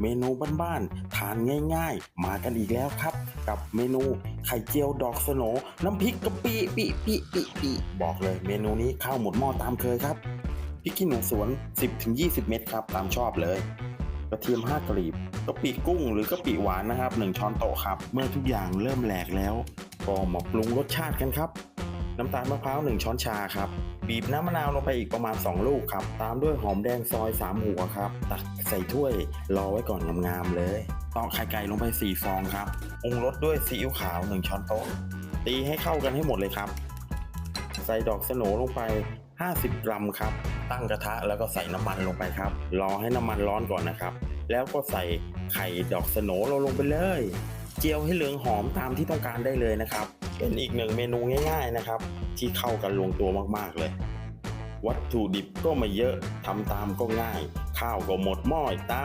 เมนูบ้านๆทานง่าย ๆ มากันอีกแล้วครับ กับเมนูไข่เจียวดอกสโนน้ำพริกกะปิปิปิปิปิบอกเลยเมนูนี้ข้าวหมดหม้อตามเคยครับพริกขี้หนูสวน 10-20 เม็ดครับ ตามชอบเลยกระเทียม5กลีบกะปิกุ้งหรือกะปิหวานนะครับ 1 ช้อนโต๊ะครับ เมื่อทุกอย่างเริ่มแหลกแล้ว ก็มาปรุงรสชาติกันครับ น้ำตาลมะพร้าว1ช้อนชาครับ บีบน้ำมะนาวลงไปอีกประมาณ 2 ลูกครับ ตามด้วยหอมแดงซอย 3 หัวครับ ตักใส่ถ้วยรอไว้ก่อนงามๆเลยตอกไข่ไก่ลงไป 4 ฟองครับปรุงรสด้วยซีอิ๊วขาว 1 ช้อนโต๊ะ ตีให้เข้ากันให้หมดเลยครับ ใส่ดอกสโหนลงไป 50 กรัมครับ ตั้งกระทะแล้วก็ใส่น้ำมันลงไปครับ รอให้น้ำมันร้อนก่อนนะครับ แล้วก็ใส่ไข่ดอกสโหนเราลงไปเลย เจียวให้เหลืองหอมตามที่ต้องการได้เลยนะครับ เป็นอีกหนึ่งเมนูง่าย ๆนะครับ ที่เข้ากันลงตัวมากๆเลย วัตถุดิบก็ไม่เยอะทำตามก็ง่าย ข้าวก็หมดหม้ออีกตา